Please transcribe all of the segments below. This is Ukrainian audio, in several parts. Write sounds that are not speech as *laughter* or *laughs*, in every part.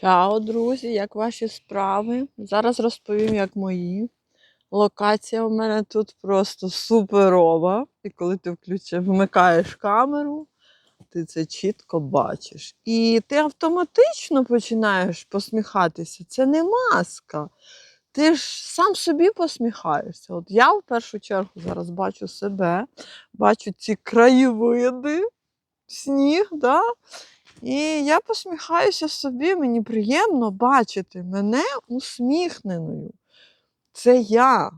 Чао, друзі, як ваші справи? Зараз розповім, як мої. Локація у мене тут просто суперова. І коли ти включиш, вмикаєш камеру, ти це чітко бачиш. І ти автоматично починаєш посміхатися. Це не маска. Ти ж сам собі посміхаєшся. От я в першу чергу зараз бачу себе, бачу ці краєвиди, сніг, да? І я посміхаюся собі, мені приємно бачити мене усміхненою. Це я.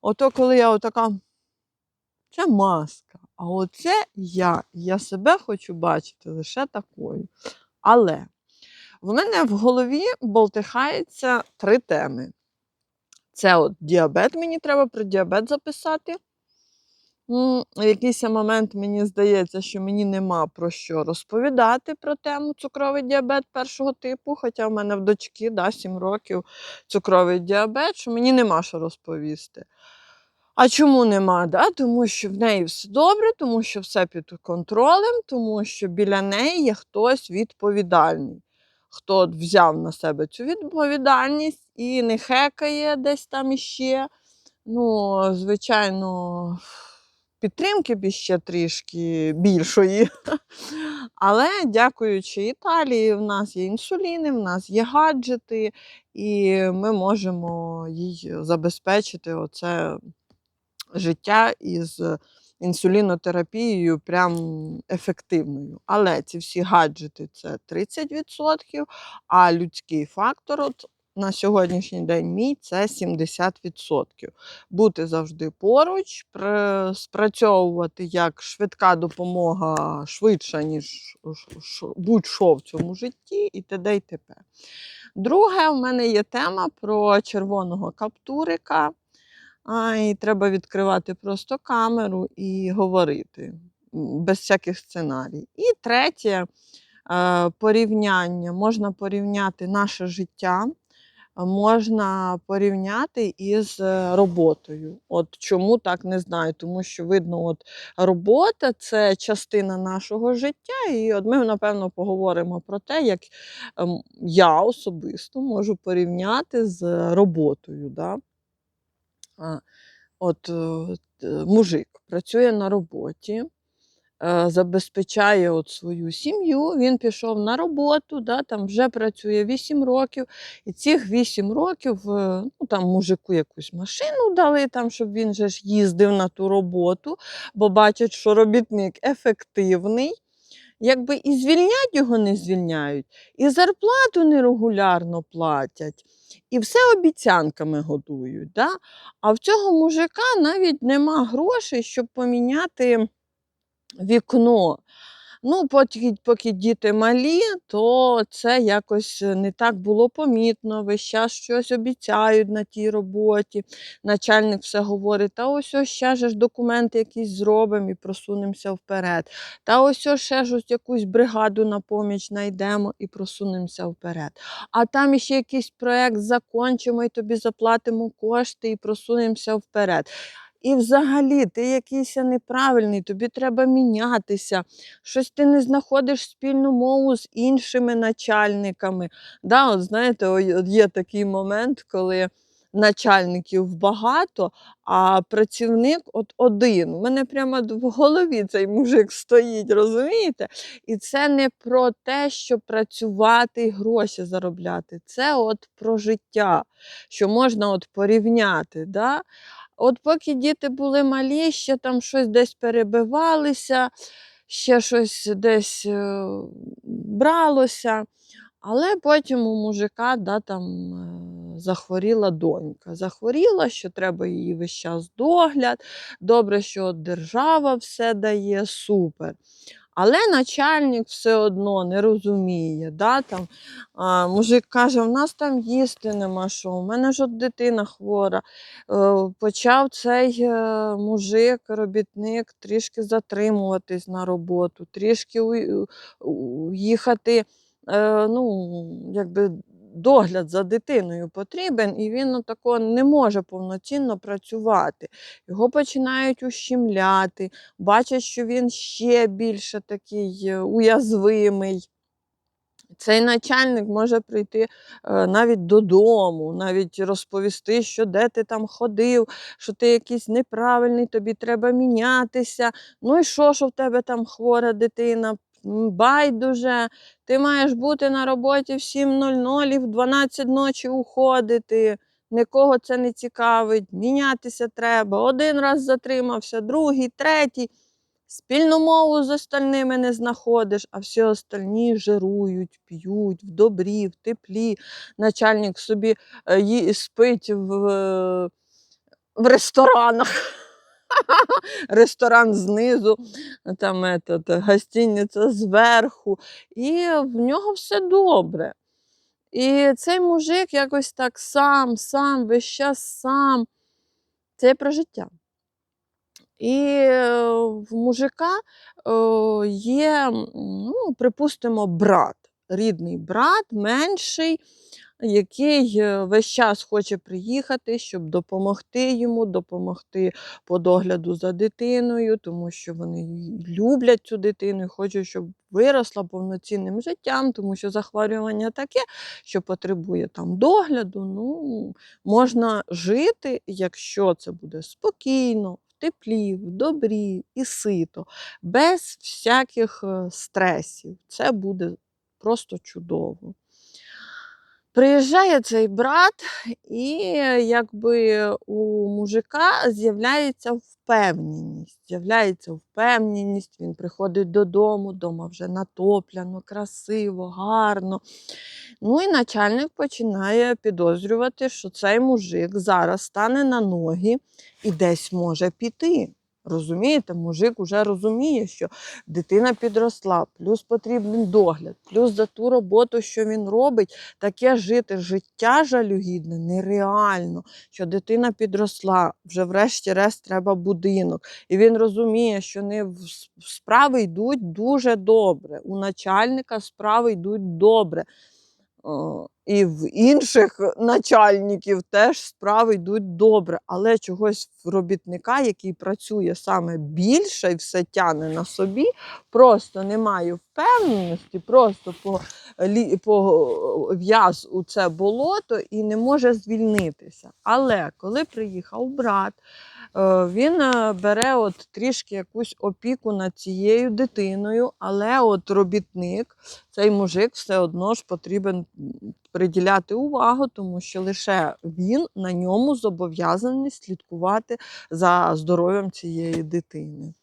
Ото коли я отака, це маска. А оце я. Я себе хочу бачити лише такою. Але в мене в голові болтихається три теми. Це от діабет, мені треба про діабет записати. М, В якийсь момент мені здається, що мені нема про що розповідати про тему цукровий діабет першого типу, хоча в мене в дочки да, 7 років цукровий діабет, що мені нема що розповісти. А чому нема? Да? Тому що в неї все добре, тому що все під контролем, тому що біля неї є хтось відповідальний. Хто взяв на себе цю відповідальність і не хекає десь там іще. Ну, звичайно, підтримки б ще трішки більшої. Але дякуючи Італії, в нас є інсуліни, в нас є гаджети, і ми можемо їй забезпечити оце життя із інсулінотерапією прям ефективною. Але ці всі гаджети це 30%, а людський фактор от на сьогоднішній день мій це 70%. Бути завжди поруч, спрацьовувати як швидка допомога швидша, ніж будь-що в цьому житті, і т.д. і т.п. Друге, в мене є тема про червоного каптурика. А, і треба відкривати просто камеру і говорити без всяких сценарій. І третє е, порівняння. Можна порівняти наше життя, можна порівняти із е, роботою. От чому так не знаю, тому що видно, от робота це частина нашого життя, і от ми, напевно, поговоримо про те, як ем, я особисто можу порівняти з роботою. Да? От е, мужик працює на роботі, забезпечає от свою сім'ю. Він пішов на роботу, да, там вже працює 8 років. І цих 8 років е, ну, там мужику якусь машину дали, там, щоб він же ж їздив на ту роботу, бо бачать, що робітник ефективний. Якби і звільнять його не звільняють, і зарплату нерегулярно платять, і все обіцянками годують. Да? А в цього мужика навіть нема грошей, щоб поміняти вікно. Ну, поки, поки діти малі, то це якось не так було помітно. Весь час щось обіцяють на тій роботі. Начальник все говорить: та ось ось ще ж документи якісь зробимо і просунемося вперед. Та ось ось ще ж якусь бригаду на поміч знайдемо і просунемося вперед. А там іще якийсь проект закончимо і тобі заплатимо кошти і просунемося вперед. І взагалі ти якийсь неправильний, тобі треба мінятися, щось ти не знаходиш спільну мову з іншими начальниками. Да, от знаєте, є такий момент, коли начальників багато, а працівник от один. У мене прямо в голові цей мужик стоїть, розумієте? І це не про те, щоб працювати і гроші заробляти. Це от про життя, що можна от порівняти. Да? От поки діти були малі, ще там щось десь перебивалися, ще щось десь е, бралося. Але потім у мужика да, там, е, захворіла донька. Захворіла, що треба її весь час догляд. Добре, що держава все дає, супер. Але начальник все одно не розуміє. Да, там, а, мужик каже, в нас там їсти нема що, у мене ж от дитина хвора. Е, почав цей е, мужик, робітник, трішки затримуватись на роботу, трішки у- у- їхати, е, ну, якби догляд за дитиною потрібен, і він тако не може повноцінно працювати. Його починають ущемляти, бачать, що він ще більше такий е, уязвимий. Цей начальник може прийти е, навіть додому, навіть розповісти, що де ти там ходив, що ти якийсь неправильний, тобі треба мінятися. Ну і що, що в тебе там хвора дитина? Байдуже, ти маєш бути на роботі в 7.00 і в 12 ночі уходити. Нікого це не цікавить, мінятися треба. Один раз затримався, другий, третій. Спільну мову з остальними не знаходиш, а всі остальні жирують, п'ють в добрі, в теплі. Начальник собі е, спить в, е, в ресторанах. Ресторан знизу, там этот, гостиниця зверху, і в нього все добре. І цей мужик якось так сам, сам, весь час сам. Це про життя. І е, в мужика е, є, ну, припустимо, брат, рідний брат, менший, який е, весь час хоче приїхати, щоб допомогти йому, допомогти по догляду за дитиною, тому що вони люблять цю дитину і хочуть, щоб виросла повноцінним життям, тому що захворювання таке, що потребує там догляду. Ну, можна жити, якщо це буде спокійно, теплі, в добрі і сито, без всяких е, стресів. Це буде просто чудово. Приїжджає цей брат, і якби у мужика з'являється впевненість. З'являється впевненість, він приходить додому, дома вже натопляно, красиво, гарно. Ну і начальник починає підозрювати, що цей мужик зараз стане на ноги і десь може піти. Розумієте, мужик уже розуміє, що дитина підросла, плюс потрібен догляд, плюс за ту роботу, що він робить, таке жити життя жалюгідне нереально, що дитина підросла, вже врешті-решт треба будинок. І він розуміє, що не справи йдуть дуже добре. У начальника справи йдуть добре. О, І в інших начальників теж справи йдуть добре, але чогось в робітника, який працює саме більше і все тяне на собі, просто немає впевненості, просто по, лі- по в'яз у це болото і не може звільнитися. Але коли приїхав брат, е, він е, бере от трішки якусь опіку над цією дитиною, але от робітник, цей мужик все одно ж потрібен приділяти увагу, тому що лише він на ньому зобов'язаний слідкувати за здоров'ям цієї дитини.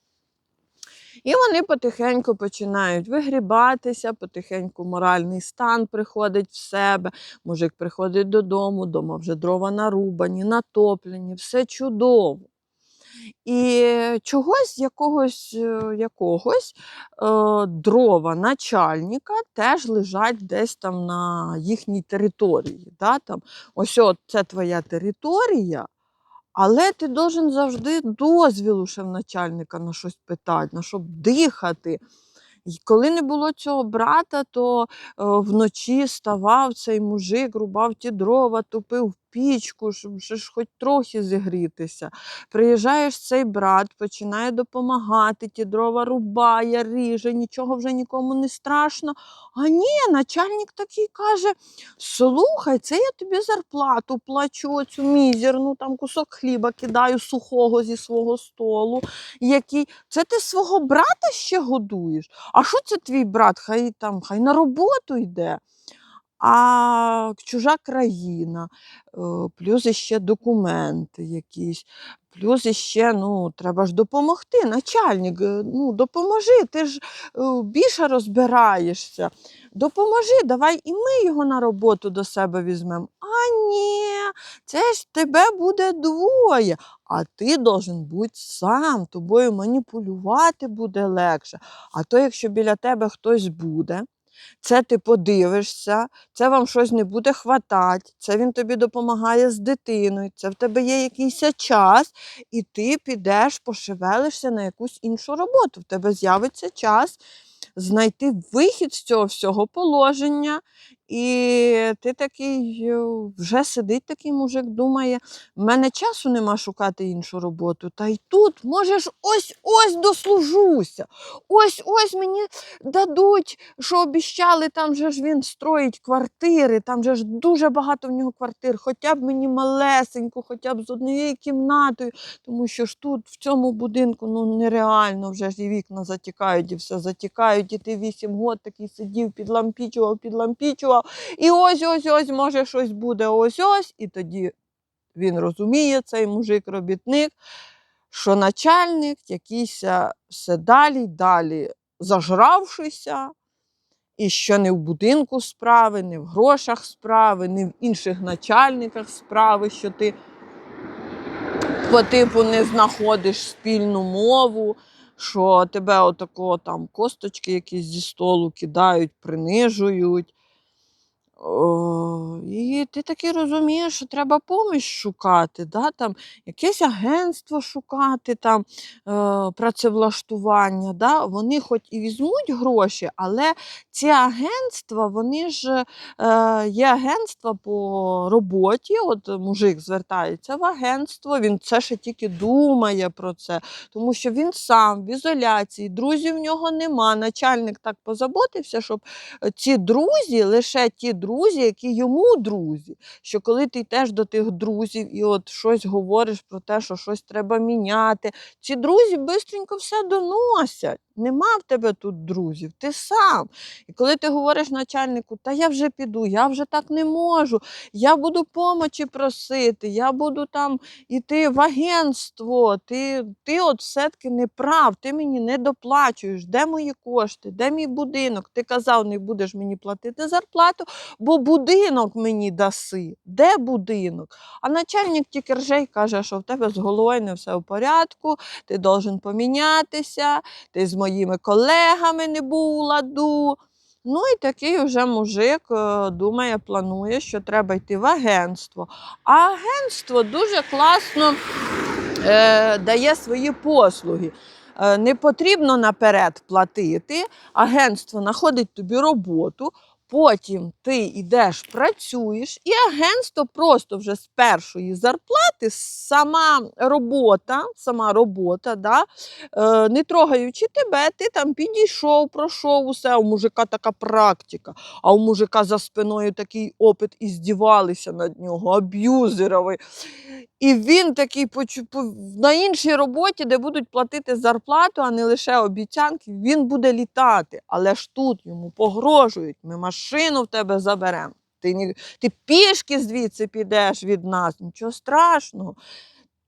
І вони потихеньку починають вигрібатися, потихеньку моральний стан приходить в себе. Мужик приходить додому, дома вже дрова нарубані, натоплені, все чудово. І чогось, якогось, е, якогось е, дрова начальника теж лежать десь там на їхній території. Да? Там, ось от це твоя територія, але ти должен завжди дозвілу ще в начальника на щось питати, на щоб дихати. І коли не було цього брата, то е, вночі ставав цей мужик, рубав ті дрова, тупив пічку, щоб ж хоч трохи зігрітися. Приїжджаєш цей брат, починає допомагати, ті дрова рубає, ріже, нічого вже нікому не страшно. А ні, начальник такий каже: слухай, це я тобі зарплату плачу, оцю мізерну, там кусок хліба кидаю сухого зі свого столу. Який це ти свого брата ще годуєш? А що це твій брат? Хай там, хай на роботу йде. А чужа країна, е, плюс іще документи якісь, плюс іще, ну, треба ж допомогти. Начальник, е, ну, допоможи, ти ж е, більше розбираєшся. Допоможи, давай і ми його на роботу до себе візьмемо. А ні, це ж тебе буде двоє, а ти должен бути сам, тобою маніпулювати буде легше. А то, якщо біля тебе хтось буде, це ти подивишся, це вам щось не буде хватати, це він тобі допомагає з дитиною, це в тебе є якийсь час, і ти підеш, пошевелишся на якусь іншу роботу. В тебе з'явиться час знайти вихід з цього всього положення. І ти такий е, вже сидить такий мужик, думає, в мене часу нема шукати іншу роботу. Та й тут, можеш, ось ось дослужуся. Ось ось мені дадуть, що обіщали, там же ж він строїть квартири, там же ж дуже багато в нього квартир, хоча б мені малесеньку, хоча б з однією кімнатою, тому що ж тут, в цьому будинку, ну нереально вже ж і вікна затікають, і все затікають, і ти вісім год такий сидів, підлампічував, підлампічував, і ось ось ось може щось буде, ось ось, і тоді він розуміє, цей мужик-робітник, що начальник якийсь все далі далі зажравшися, і що не в будинку справи, не в грошах справи, не в інших начальниках справи, що ти по типу не знаходиш спільну мову, що тебе отако там косточки якісь зі столу кидають, принижують. О, і ти таки розумієш, що треба поміч шукати, да? там, якесь агентство шукати, там, е, працевлаштування. Да? Вони хоч і візьмуть гроші, але ці агентства, вони ж е, є агентства по роботі. От мужик звертається в агентство, він це ще тільки думає про це, тому що він сам в ізоляції, друзів в нього нема. Начальник так позаботився, щоб ці друзі, лише ті друзі, які йому друзі, що коли ти йдеш до тих друзів і от щось говориш про те, що щось треба міняти, ці друзі швидко все доносять. Нема в тебе тут друзів, ти сам. І коли ти говориш начальнику, та я вже піду, я вже так не можу, я буду помочі просити, я буду там іти в агентство, ти, ти от все-таки не прав, ти мені не доплачуєш, де мої кошти, де мій будинок? Ти казав, не будеш мені платити зарплату, бо будинок мені даси. Де будинок? А начальник тільки рже й каже, що в тебе з головою не все в порядку, ти должен помінятися, ти з моїми колегами не був ладу. Ну і такий вже мужик е, думає, планує, що треба йти в агентство. А агентство дуже класно е, дає свої послуги. Е, не потрібно наперед платити. Агентство знаходить тобі роботу. Потім ти йдеш, працюєш, і агентство просто вже з першої зарплати, сама робота, сама робота, да, е, не трогаючи тебе, ти там підійшов, пройшов усе. У мужика така практика, а у мужика за спиною такий опит і здівалися над нього, аб'юзеровий. І він такий на іншій роботі, де будуть платити зарплату, а не лише обіцянки, він буде літати. Але ж тут йому погрожують, ми машину в тебе заберемо. Ти, ні, ти пішки звідси підеш від нас, нічого страшного.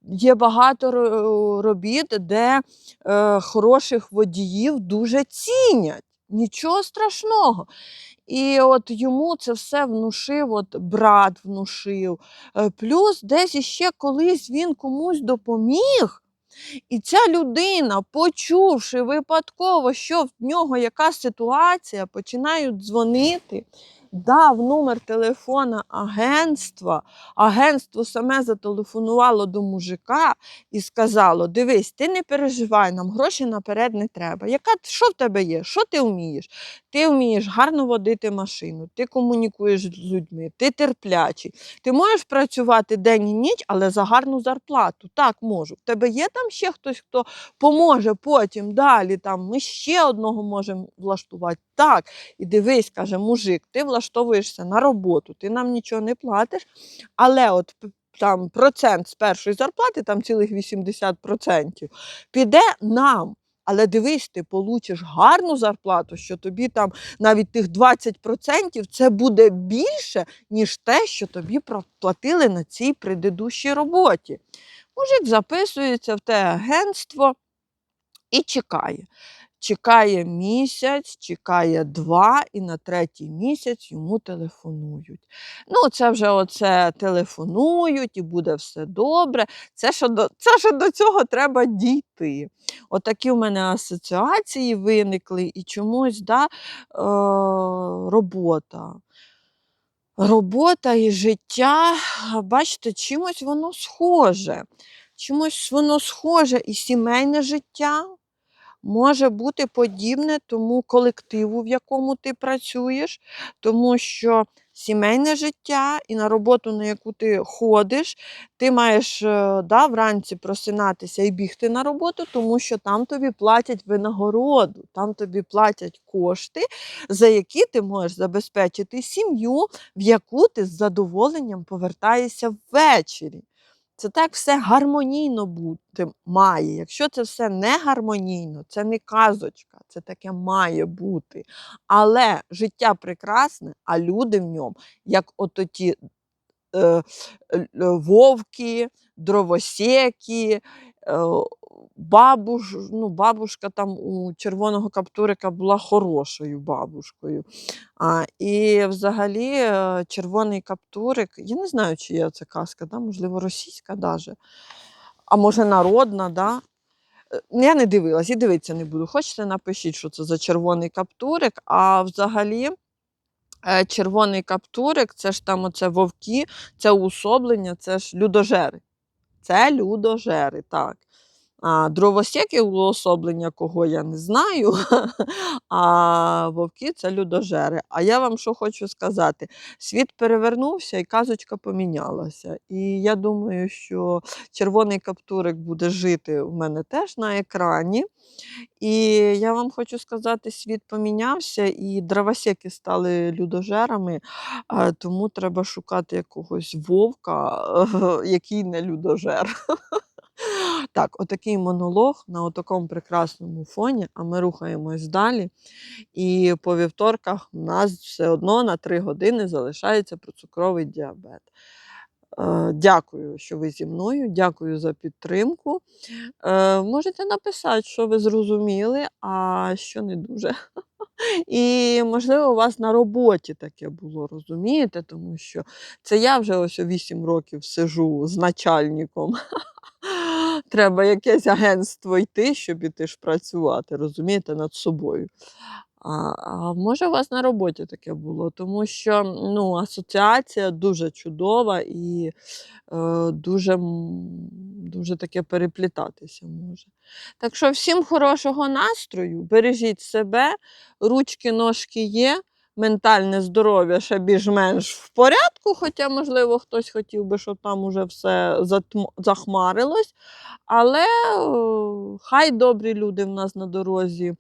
Є багато робіт, де е, хороших водіїв дуже цінять. Нічого страшного. І от йому це все внушив, от брат внушив. Е, Плюс десь іще колись він комусь допоміг. І ця людина, почувши випадково, що в нього яка ситуація, починають дзвонити, дав номер телефона агентства. Агентство саме зателефонувало до мужика і сказало: Дивись, ти не переживай, нам гроші наперед не треба. Яка, що в тебе є? Що ти вмієш? Ти вмієш гарно водити машину, ти комунікуєш з людьми, ти терплячий. Ти можеш працювати день і ніч, але за гарну зарплату. Так можу. В тебе є там ще хтось, хто поможе потім далі. Там ми ще одного можемо влаштувати. Так. І дивись, каже мужик, ти влаштовуєшся на роботу, ти нам нічого не платиш, але от там процент з першої зарплати, там цілих 80%, піде нам. Але дивись, ти получиш гарну зарплату, що тобі там навіть тих 20% це буде більше, ніж те, що тобі платили на цій предыдущій роботі. Мужик записується в те агентство і чекає. Чекає місяць, чекає два, і на третій місяць йому телефонують. Ну, це вже оце телефонують, і буде все добре. Це ще до, це ще до цього треба дійти. Отакі в мене асоціації виникли, і чомусь да, е, робота. Робота і життя, бачите, чимось воно схоже. Чимось воно схоже і сімейне життя. Може бути подібне тому колективу, в якому ти працюєш, тому що сімейне життя і на роботу, на яку ти ходиш, ти маєш е, да, вранці просинатися і бігти на роботу, тому що там тобі платять винагороду, там тобі платять кошти, за які ти можеш забезпечити сім'ю, в яку ти з задоволенням повертаєшся ввечері. Це так все гармонійно бути має. Якщо це все не гармонійно, це не казочка, це таке має бути. Але життя прекрасне, а люди в ньому, як ото ті е, л- вовки, дровосеки, е, бабуш, ну, бабушка там у червоного каптурика була хорошою бабушкою. А, і взагалі е, червоний каптурик, я не знаю, чи є це казка, да? можливо, російська даже. А може народна, да? Е, Я не дивилась і дивитися не буду. Хочете, напишіть, що це за червоний каптурик. А взагалі, е, червоний каптурик це ж там оце вовки, це уособлення, це ж людожери. Це людожери, так. А дровосеки уособлення, кого я не знаю, *laughs* а вовки це людожери. А я вам що хочу сказати: світ перевернувся і казочка помінялася. І я думаю, що червоний каптурик буде жити у мене теж на екрані. І я вам хочу сказати, світ помінявся, і дровосеки стали людожерами, тому треба шукати якогось вовка, *laughs* який не людожер. *laughs* Так, отакий монолог на отакому прекрасному фоні, а ми рухаємось далі. І по вівторках у нас все одно на 3 години залишається процукровий діабет. Е, Дякую, що ви зі мною. Дякую за підтримку. Е, Можете написати, що ви зрозуміли, а що не дуже. *laughs* І, можливо, у вас на роботі таке було, розумієте? Тому що це я вже ось 8 років сижу з начальником. *laughs* Треба якесь агентство йти, щоб іти ж працювати, розумієте, над собою. А, а може, у вас на роботі таке було, тому що ну, асоціація дуже чудова і е, дуже, дуже таке переплітатися може. Так що всім хорошого настрою, бережіть себе, ручки, ножки є, ментальне здоров'я ще більш-менш в порядку, хоча, можливо, хтось хотів би, щоб там уже все затм- захмарилось. Але о, хай добрі люди в нас на дорозі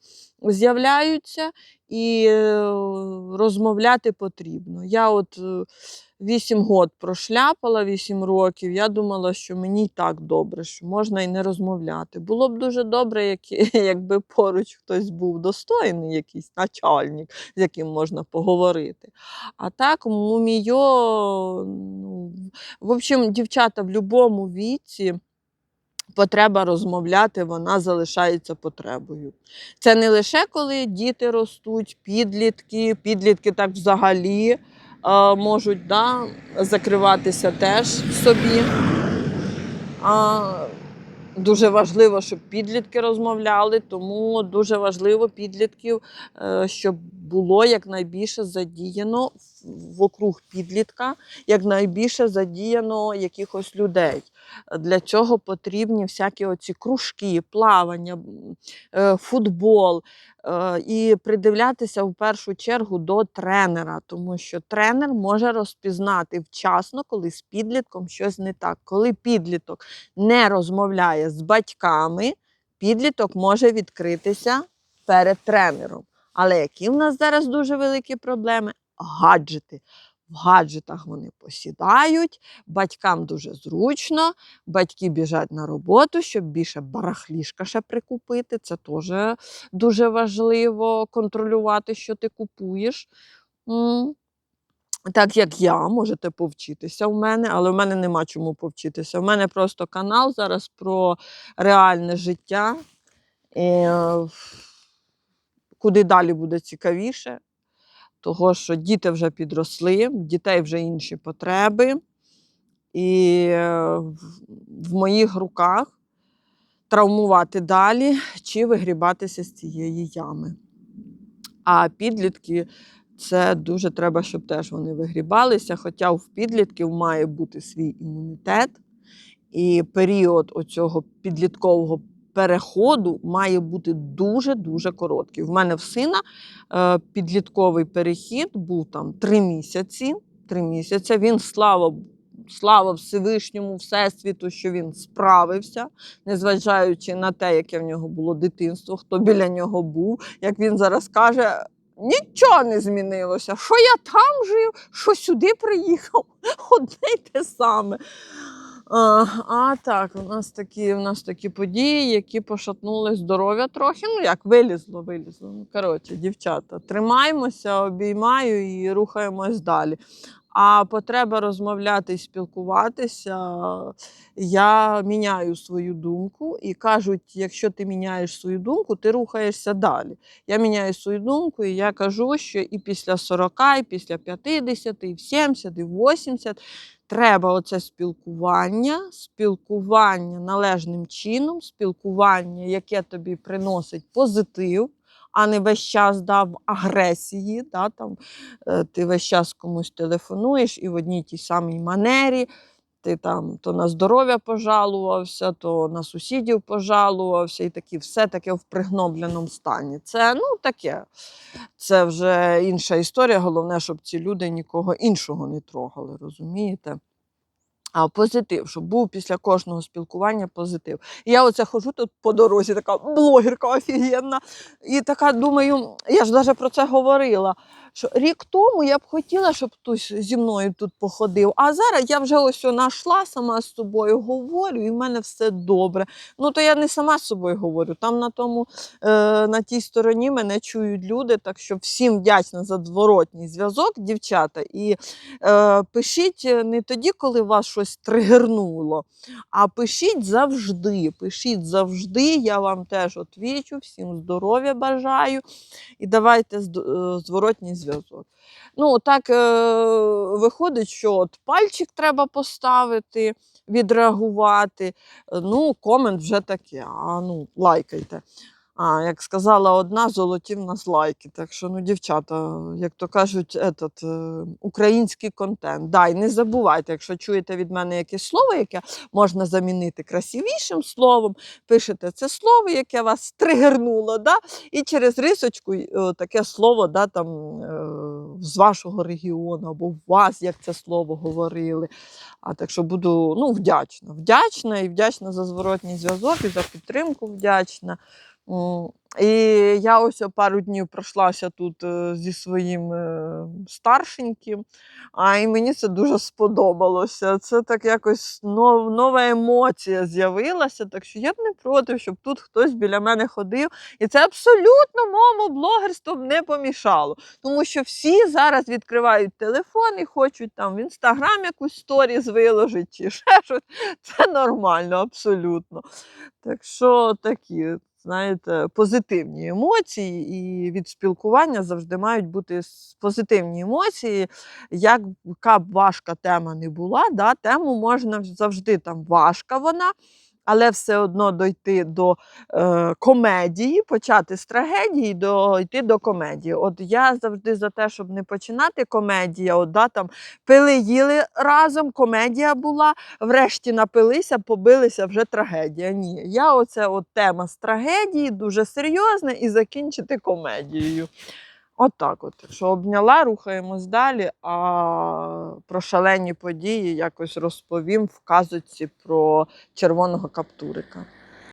з'являються і е, розмовляти потрібно. Я от е, 8 год прошляпала, 8 років. Я думала, що мені й так добре, що можна і не розмовляти. Було б дуже добре, як- *laughs* якби поруч хтось був достойний, якийсь начальник, з яким можна поговорити. А так, мумійо, ну, в общем, дівчата в будь-якому віці. Потреба розмовляти, вона залишається потребою. Це не лише коли діти ростуть, підлітки, підлітки так взагалі е, можуть да, закриватися теж собі. А, дуже важливо, щоб підлітки розмовляли, тому дуже важливо підлітків, е, щоб було якнайбільше задіяно вокруг підлітка, якнайбільше задіяно якихось людей. Для цього потрібні всякі оці кружки, плавання, е, футбол. е, І придивлятися в першу чергу до тренера, тому що тренер може розпізнати вчасно, коли з підлітком щось не так. Коли підліток не розмовляє з батьками, підліток може відкритися перед тренером. Але які в нас зараз дуже великі проблеми? Гаджети. В гаджетах вони посідають, батькам дуже зручно, батьки біжать на роботу, щоб більше барахлішка ще прикупити. Це теж дуже важливо контролювати, що ти купуєш. Так як я, можете повчитися в мене, але в мене нема чому повчитися. У мене просто канал зараз про реальне життя. Е, куди далі буде цікавіше, того що діти вже підросли, дітей вже інші потреби. І е, в моїх руках травмувати далі чи вигрібатися з цієї ями. А підлітки це дуже треба, щоб теж вони вигрібалися. Хоча в підлітків має бути свій імунітет, і період оцього підліткового переходу має бути дуже-дуже короткий. В мене в сина е, підлітковий перехід був там три місяці. Три місяці. Він слава, слава Всевишньому, Всесвіту, що він справився, незважаючи на те, яке в нього було дитинство, хто біля нього був. Як він зараз каже, нічого не змінилося. Що я там жив, що сюди приїхав, *laughs* одне й те саме. А, а так, у нас такі, у нас такі події, які пошатнули здоров'я трохи. Ну як вилізло, вилізло. Ну, коротше, дівчата, тримаємося, обіймаю і рухаємось далі. А потреба розмовляти і спілкуватися, я міняю свою думку і кажуть, якщо ти міняєш свою думку, ти рухаєшся далі. Я міняю свою думку, і я кажу, що і після 40, і після 50, і в 70, і в 80 треба оце спілкування, спілкування належним чином, спілкування, яке тобі приносить позитив, а не весь час дав агресії. Да, там, е, ти весь час комусь телефонуєш і в одній тій самій манері. Ти там то на здоров'я пожалувався, то на сусідів пожалувався, і такі все таке в пригнобленому стані. Це ну таке. Це вже інша історія. Головне, щоб ці люди нікого іншого не трогали, розумієте? А позитив, щоб був після кожного спілкування позитив. І я оце ходжу тут по дорозі, така блогерка офігенна. І така думаю, я ж навіть про це говорила. Що рік тому я б хотіла, щоб хтось зі мною тут походив. А зараз я вже ось знайшла сама з собою, говорю, і в мене все добре. Ну то я не сама з собою говорю. Там на тому, е, на тій стороні мене чують люди. Так що всім вдячна за зворотній зв'язок, дівчата. І е, пишіть не тоді, коли вас щось тригернуло, а пишіть завжди. Пишіть завжди. Я вам теж отвічу, всім здоров'я бажаю. І давайте зд- е, зворотній зв'язок. Ну, так е, виходить, що от пальчик треба поставити, відреагувати. Е, Ну, комент вже таке. А ну, лайкайте. А, як сказала одна, золоті в нас лайки. Так що, ну, дівчата, як то кажуть, етот, е, український контент. Да, і не забувайте, якщо чуєте від мене якесь слово, яке можна замінити красивішим словом, пишете це слово, яке вас тригернуло, да? і через рисочку е, таке слово да, там, е, з вашого регіону або в вас, як це слово говорили. А так що буду ну, вдячна. Вдячна і вдячна за зворотній зв'язок, і за підтримку вдячна. І я ось пару днів пройшлася тут е, зі своїм е, старшеньким, а і мені це дуже сподобалося. Це так якось нов, нова емоція з'явилася. Так що я б не проти, щоб тут хтось біля мене ходив. І це абсолютно моєму блогерству не помішало. Тому що всі зараз відкривають телефон і хочуть там в інстаграм якусь сторіс виложити чи ще щось. *laughs* Це нормально, абсолютно. Так що такі, знаєте, позитивні емоції, і від спілкування завжди мають бути позитивні емоції. Як яка б важка тема не була, да, тему можна завжди там важка вона. Але все одно дойти до е, комедії, почати з трагедії, дойти до комедії. От я завжди за те, щоб не починати комедію, от, да, там пили їли разом, комедія була, врешті напилися, побилися вже трагедія. Ні, я оце от тема з трагедії, дуже серйозна, і закінчити комедією. От так от. Якщо обняла, рухаємось далі. А про шалені події якось розповім в казочці про червоного каптурика.